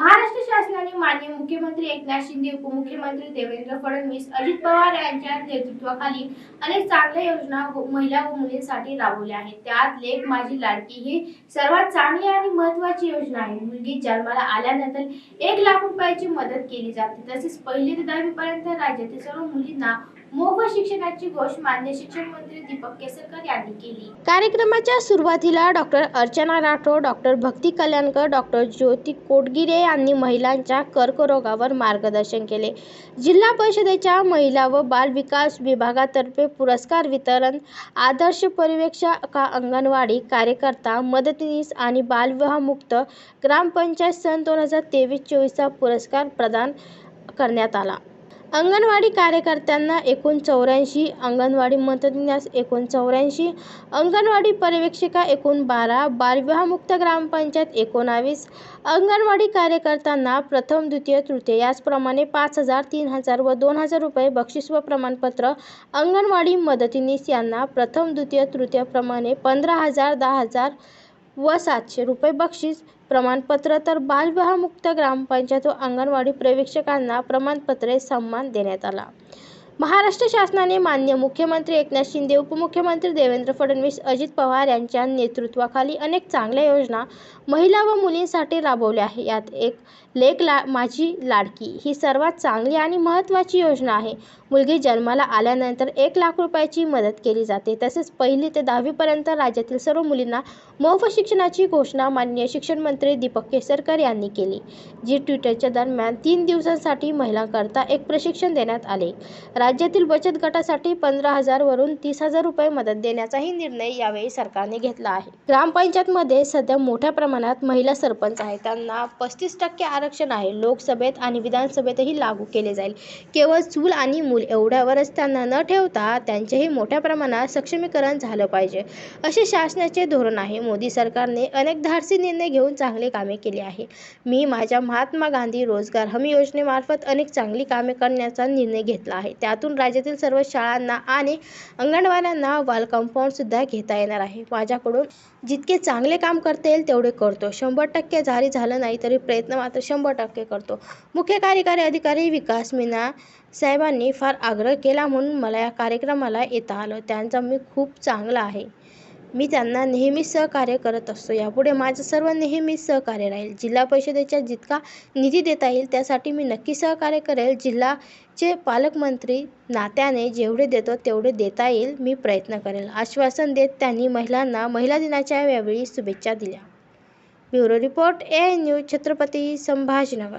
महाराष्ट्र शासनाने माननीय मुख्यमंत्री एकनाथ शिंदे उपमुख्यमंत्री देवेंद्र फडणवीस अजित पवार यांच्या नेतृत्वाखाली अनेक चांगल्या योजना हो-, महिला व मुलींसाठी राबवल्या आहेत. त्यात लेख माझी लाडकी ही सर्वात चांगली आणि महत्वाची योजना आहे. मुलगी जन्माला आल्यानंतर एक लाख रुपयाची मदत केली जाते. तसेच पहिली ते दहावी पर्यंत राज्यातील सर्व मुलींना मोफत शिक्षणाची घोष मान्य शिक्षण मंत्री दीपक केसरकर यांनी केली. कार्यक्रमाच्या सुरुवातीला doctor Archana Rathod doctor Bhakti Kalyankar doctor Jyoti Kotgire यांनी महिलांच्या कर्करोगावर मार्गदर्शन केले. जिल्हा परिषदेच्या महिला व बाल विकास विभागातर्फे पुरस्कार वितरण आदर्श परिवेक्षका अंगणवाडी कार्यकर्ता मदतनीस आणि बालविवाहमुक्त ग्रामपंचायत सन दोन हजार तेवीस चोवीसचा पुरस्कार प्रदान करण्यात आला. अंगणवाडी कार्यकर्त्यांना एकूण चौऱ्याऐंशी अंगणवाडी मदतनीस एकूण चौऱ्याऐंशी अंगणवाडी पर्यवेक्षिका एकूण बारा बालविवाहमुक्त ग्रामपंचायत एकोणावीस अंगणवाडी कार्यकर्त्यांना प्रथम द्वितीय तृतीय याचप्रमाणे पाच हजार तीन हजार व दोन हजार रुपये बक्षीस व प्रमाणपत्र अंगणवाडी मदतनीस यांना प्रथम द्वितीय तृतीयप्रमाणे पंधरा हजार दहा हजार व सातशे रुपये बक्षीस. प्रमाणपत्र तर बालविवाहमुक्त ग्रामपंचायत व अंगणवाडी पर्यवेक्षकांना प्रमाणपत्रे सन्मान देण्यात आला. महाराष्ट्र शासनाने मान्य मुख्यमंत्री एकनाथ शिंदे उपमुख्यमंत्री देवेंद्र फडणवीस अजित पवार यांच्या नेतृत्वाखाली अनेक चांगल्या योजना महिला व मुलींसाठी राबवल्या आहे. यात एक लेक ला माझी लाडकी ही सर्वात चांगली आणि महत्त्वाची योजना आहे. मुलगी जन्माला आल्यानंतर एक लाख रुपयाची मदत केली जाते. तसेच पहिली ते दहावीपर्यंत राज्यातील सर्व मुलींना मोफत शिक्षणाची घोषणा माननीय शिक्षण मंत्री दीपक केसरकर यांनी केली जी ट्विटरच्या दरम्यान तीन दिवसांसाठी महिलांकरता एक प्रशिक्षण देण्यात आले. राज्यातील बचत गटासाठी पंधरा हजारवरून तीस हजार रुपये मदत देण्याचाही निर्णय यावेळी सरकारने घेतला आहे. ग्रामपंचायतमध्ये सध्या मोठ्या प्रमाणात महिला सरपंच आहेत. त्यांना पस्तीस टक्के आरक्षण आहे. लोकसभेत आणि विधानसभेतही लागू केले जाईल. केवळ चूल आणि मूल एवढ्यावरच त्यांना न ठेवता त्यांचेही मोठ्या प्रमाणात सक्षमीकरण झालं पाहिजे असे शासनाचे धोरण आहे. मोदी सरकारने अनेक धाडसी निर्णय घेऊन चांगले कामे केली आहे मी माझ्या महात्मा गांधी रोजगार हमी योजनेमार्फत अनेक चांगली कामे करण्याचा निर्णय घेतला आहे. त्यात त्यातून राज्यातील सर्व शाळांना आणि अंगणवाड्यांना वॉल कंपाऊंड सुद्धा घेता येणार आहे. माझ्याकडून जितके चांगले काम करता येईल तेवढे करतो. शंभर टक्के जारी झालं नाही तरी प्रयत्न मात्र शंभर टक्के करतो. मुख्य कार्यकारी अधिकारी विकास मीना साहेबांनी फार आग्रह केला म्हणून मला या कार्यक्रमाला येता आलं. त्यांचा मी खूप चांगला आहे. मी त्यांना नेहमी सहकार्य करत असतो. यापुढे माझं सर्व नेहमी सहकार्य राहील. जिल्हा परिषदेच्या जितका निधी देता येईल त्यासाठी मी नक्की सहकार्य करेल. जिल्हाचे पालकमंत्री नात्याने जेवढे देतो तेवढे देता येईल मी प्रयत्न करेल. आश्वासन देत त्यांनी महिलांना महिला दिनाच्या यावेळी शुभेच्छा दिल्या. Bureau report A news Chhatrapati Sambhajinagar.